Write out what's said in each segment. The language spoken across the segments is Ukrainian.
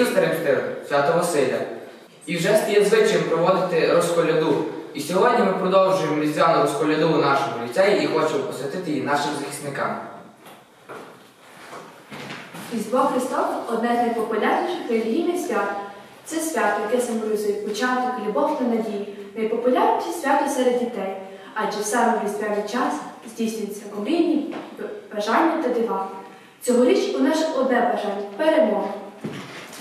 За старим стилем свято Василя. І вже стає звичаєм проводити розколяду. І сьогодні ми продовжуємо різдвяну розколяду у нашому ліцеї і хочемо посвятити її нашим захисникам. Різдво Христове одне з найпопулярніших релігійних свят. Це свято, яке символізує початок, любов та надію, найпопулярніше свято серед дітей, адже в саме різдвяний час здійснюються омрійні бажання та дива. Цьогоріч у нас одне бажання перемога.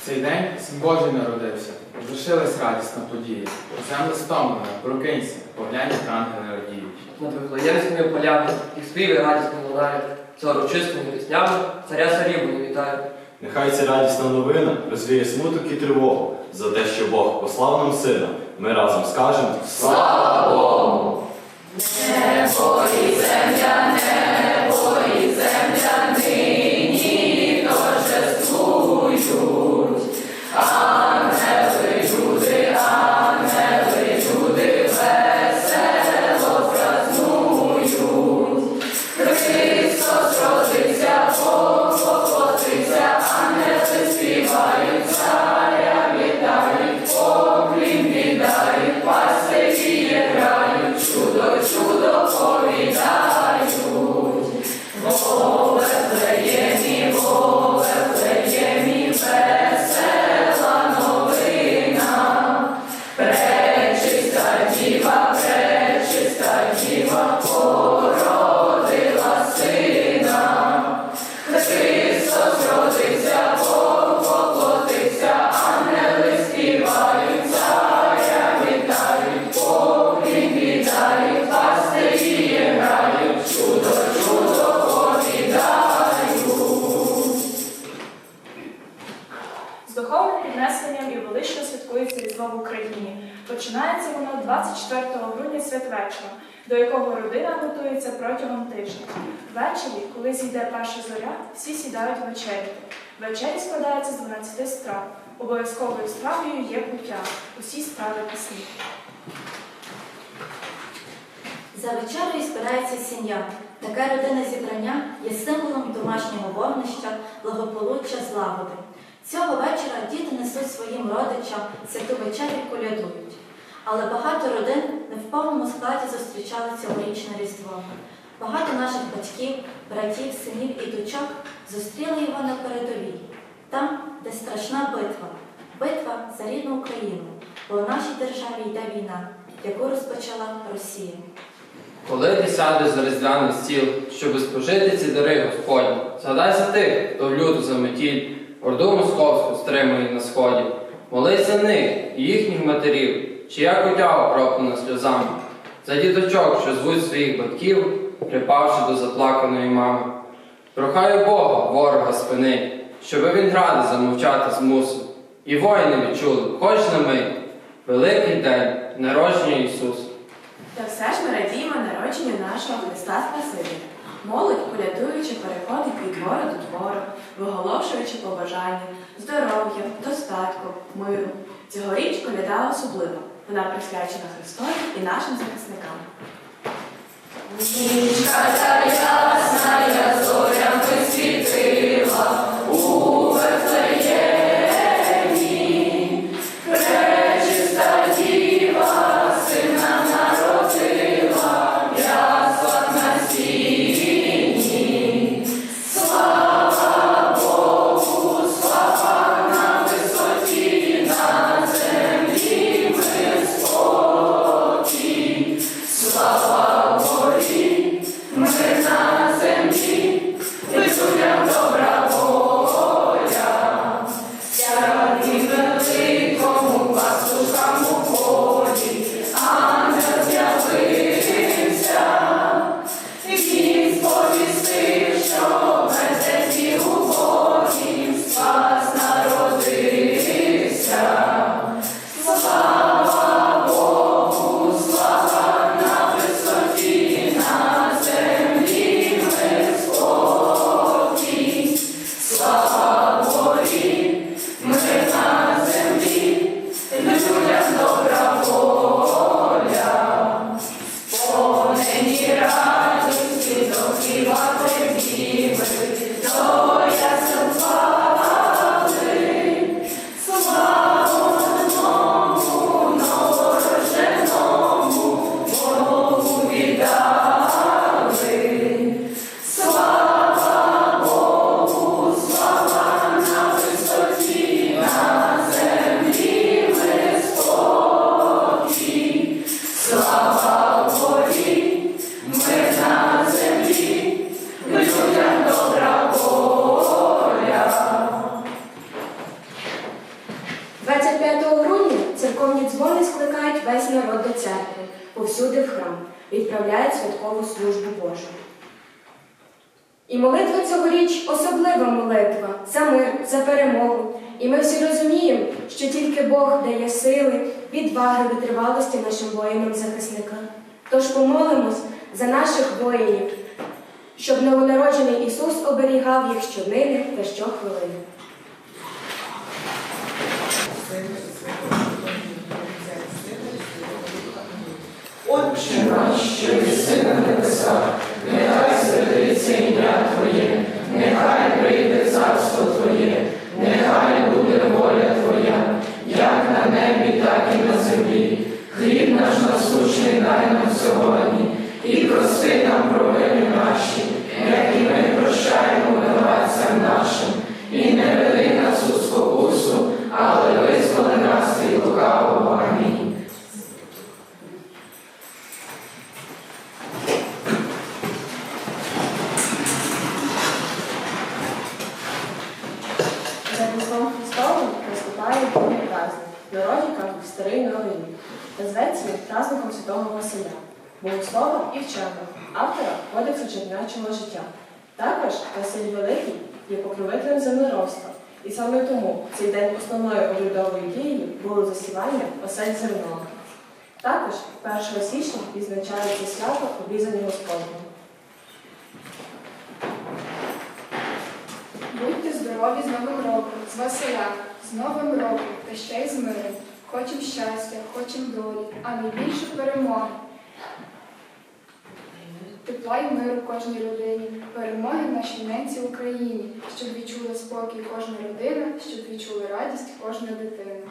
Цей день Син Божий народився, звершилась радісна подія. Земля стомлена, прокинься, поглянь, як ангели радіють. Над Вифлеємськими полями і співи радісно лунають, за урочистими піснями царя царів вони вітають. Нехай ця радісна новина розвіє смуток і тривогу за те, що Бог послав нам сина. Ми разом скажемо Слава перша зоря, всі сідають вечеряти. Вечері складається з 12 страв. Обов'язковою стравою є куття. Усі страви пісні. За вечерею збирається сім'я. Таке родинне зібрання є символом домашнього вогнища, благополуччя, злагоди. Цього вечора діти несуть своїм родичам святу вечерю і колядують. Але багато родин не в повному складі зустрічали цьогорічне Різдво. Багато наших батьків, братів, синів і дочок зустріли його на передовій, там, де страшна битва, битва за рідну Україну, бо в нашій державі йде війна, яку розпочала Росія. Коли ти сядеш за різдвяний стіл, щоби спожити ці дари Господні, згадай за тих, хто в люту заметіль, орду московську стримує на сході. Молись за них і їхніх матерів, чия котя окроплена сльозами, за діточок, що звуть своїх батьків, припавши до заплаканої мами. Прохаю Бога, ворога спини, щоби він гради замовчати змусив. І воїни відчули, хоч на мить, великий день народження Ісуса. Та все ж ми радіємо народженню нашого Христа Спасителя. Молодь, колядуючи, переходить від двору до двору, виголошуючи побажання, здоров'я, достатку, миру. Цьогоріч коляда особлива. Вона присвячена Христові і нашим захисникам. Слава народ до церкви, повсюди в храм, відправляють святкову службу Божу. І молитва цьогоріч особлива молитва за мир, за перемогу. І ми всі розуміємо, що тільки Бог дає сили, відваги, витривалості нашим воїнам-захисникам. Тож помолимось за наших воїнів, щоб новонароджений Ісус оберігав їх щоднини та щохвилини. Що і сина небеса, нехай святиться ім'я Твоє, нехай прийде чернячого життя. Також Василь Великий є покровителем землеробства. І саме тому цей день основною обрядовою дією було засівання осель зерном. Також 1 січня відзначається свято обрізання Господнього. Будьте здорові з Новим роком, з Василя, з Новим роком та ще й з миром. Хочем щастя, хочем долі, а найбільше перемоги. Тепла і миру кожній родині, перемоги нашій ненці Україні, щоб відчула спокій кожна родина, щоб відчула радість кожна дитина.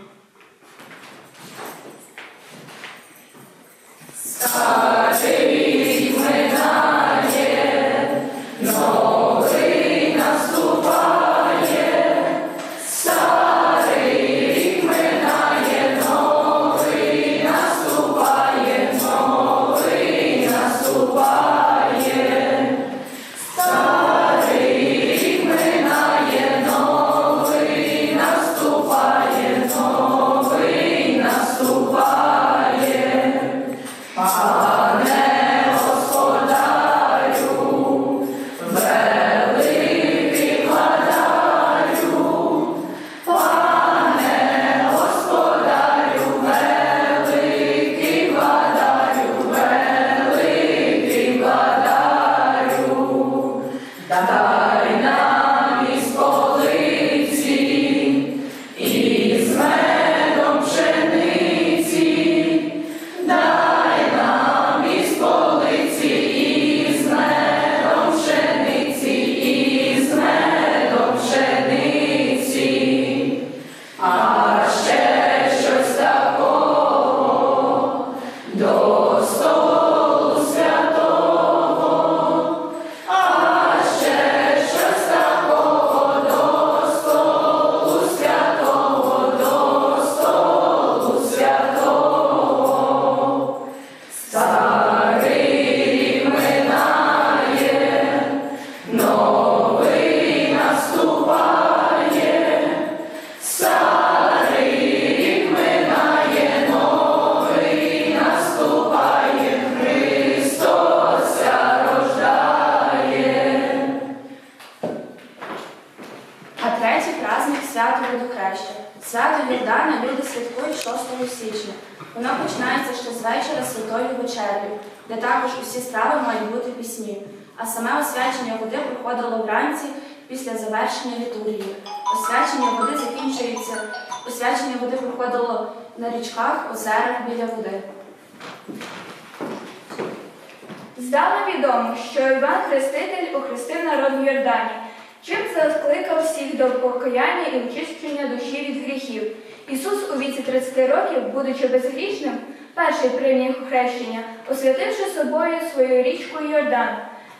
Вечора Святою де також усі страви мають бути пісні. А саме освячення води проходило вранці після завершення літургії. Освячення води закінчується. Освячення води проходило на річках, озерах біля води. Здавна відомо, що Іван Хреститель охрестив народ в Йордані, чим закликав всіх до покаяння і очищення душі від гріхів. Ісус у віці 30 років, будучи безгрішним, перший прийняв хрещення, освятивши собою свою річку Йордан.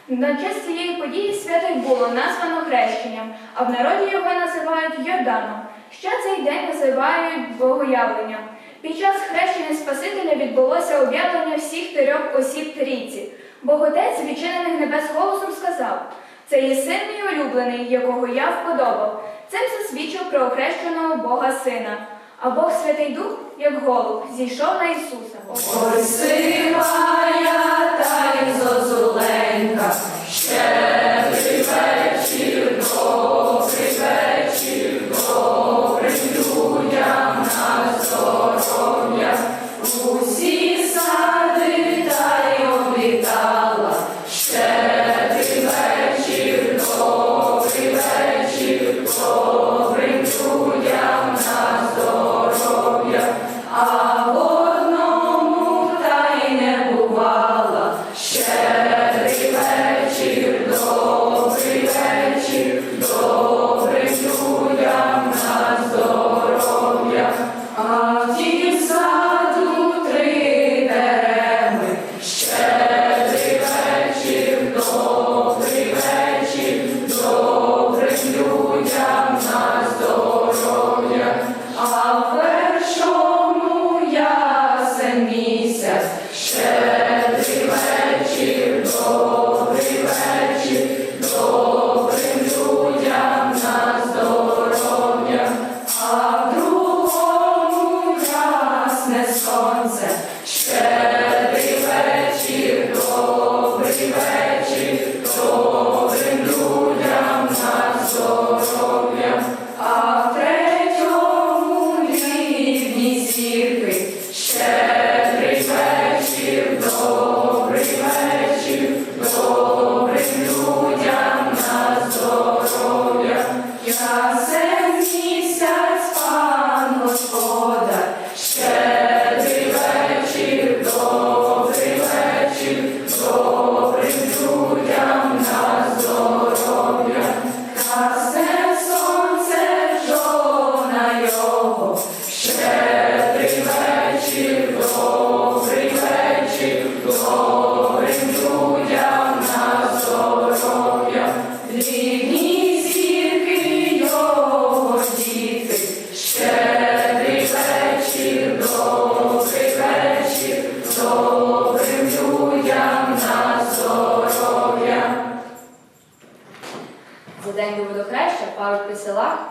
На честь цієї події свято було названо хрещенням, а в народі його називають Йорданом. Ще цей день називають Богоявленням. Під час хрещення Спасителя відбулося об'явлення всіх трьох осіб трійці. Боготець, відчинених небес голосом, сказав: Це є син мій улюблений, якого я вподобав. Цим засвідчив про охрещеного Бога Сина. А Бог Святий Дух, як голуб, зійшов на Ісуса. Ой, сива я та й зозуленька ще.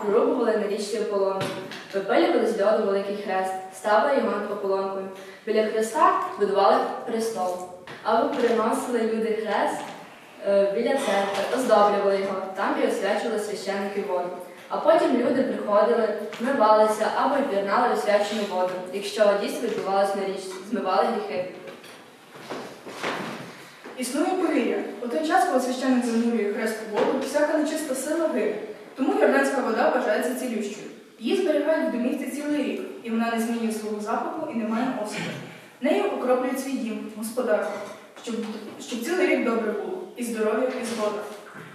Вирубували на річці ополонку, випилювали з льоду великий хрест, ставили його над ополонкою. Біля хреста будували престол, або переносили люди хрест е, біля церкви, оздоблювали його, там і освячували священники воду. А потім люди приходили, вмивалися або й пірнали освячену воду, якщо дійсно відбувалося на річці, змивали гріхи. Існує повір'я. У той час, коли священник занурює хрест у воду, всяка нечиста сила гине. Тому йорданська вода вважається цілющою. Її зберігають в домівці цілий рік, і вона не змінює свого запаху і не має осаду. Нею окроплюють свій дім, господарство, щоб, щоб цілий рік добре було, і здоров'я, і згода.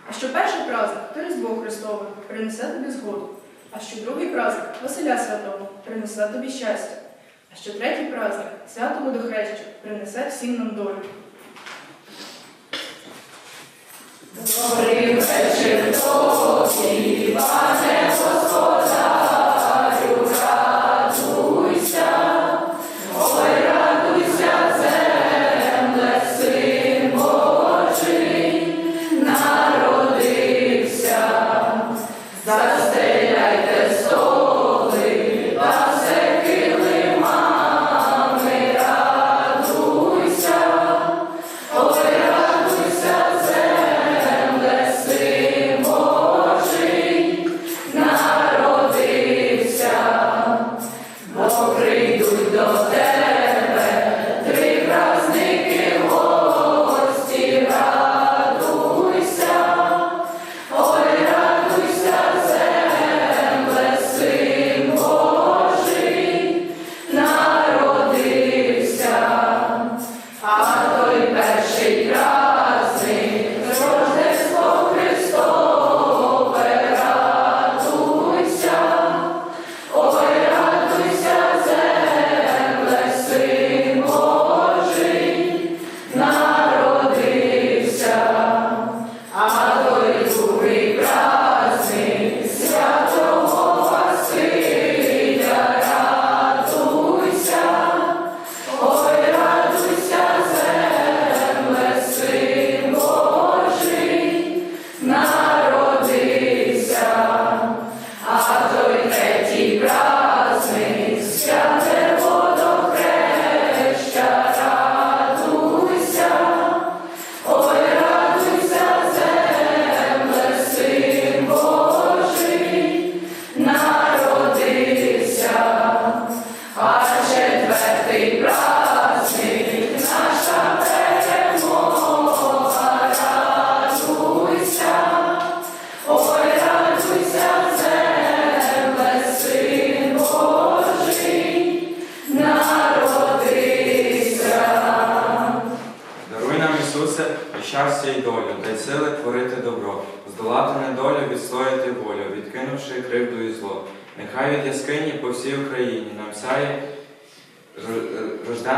А що перший праздник, то Різдво Христове, принесе тобі згоду. А що другий праздник Василя Святого принесе тобі щастя. А що третій праздник свято Водохреща принесе всім нам долю. Добрий вечір хто пане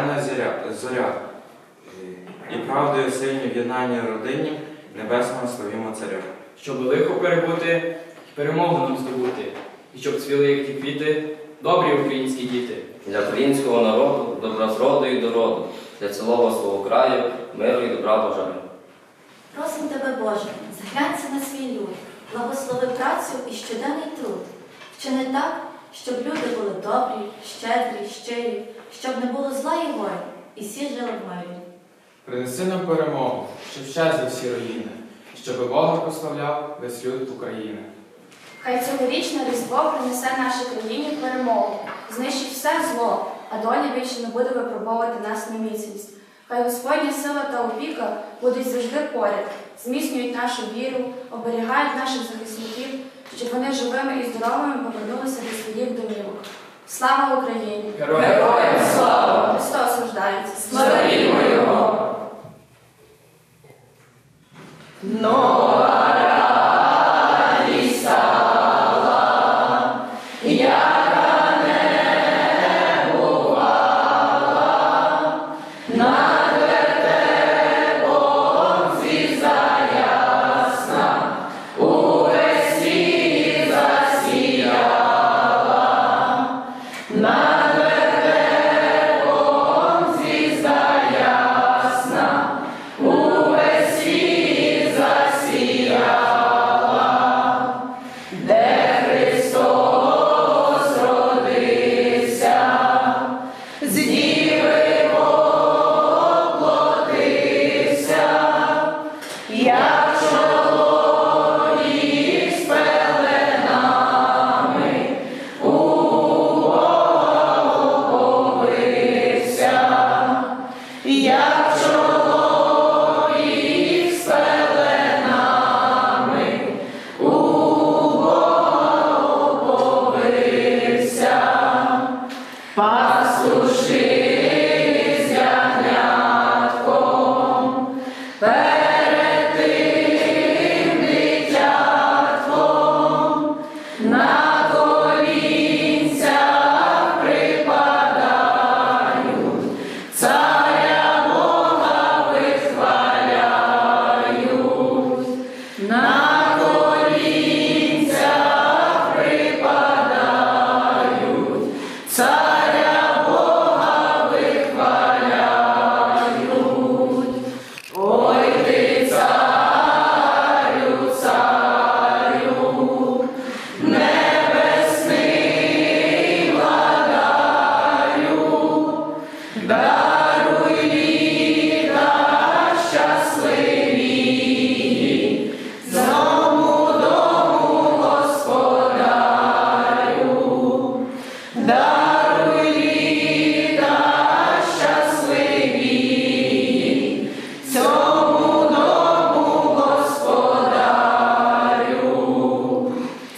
р- зоря, зоря і правдою сильні в єднанні родині небесного славімо царя. Щоб лихо перебути і перемогу нам здобути, і щоб цвіли, як ті квіти, добрі українські діти. Для українського народу, добра зроду і дороду, для цілого свого краю, миру і добра бажаю. Просим тебе, Боже, зглянься на свій люд, благослови працю і щоденний труд. Вчини так, щоб люди були добрі, щедрі, щирі, щоб не було зла і горя, і всі жили в мирі. Принеси нам перемогу, щоб щезли всі руїни, щоб Бога прославляв весь люд України. Хай цьогорічне Різдво принесе нашій країні перемогу, знищить все зло, а доля більше не буде випробовувати нас на міцність. Хай Господня сила та опіка будуть завжди поряд, зміцнюють нашу віру, оберігають наших захисників, щоб вони живими і здоровими повернулися до своїх домівок. Слава Україні! Героям слава! Христос рождається! Слава Його! Нова як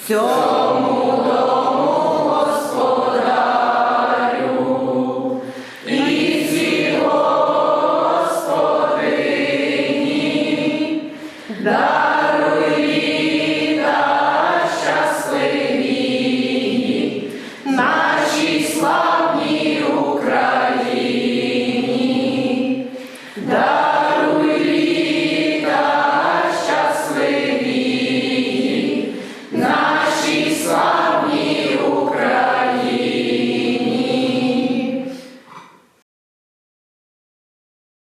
So.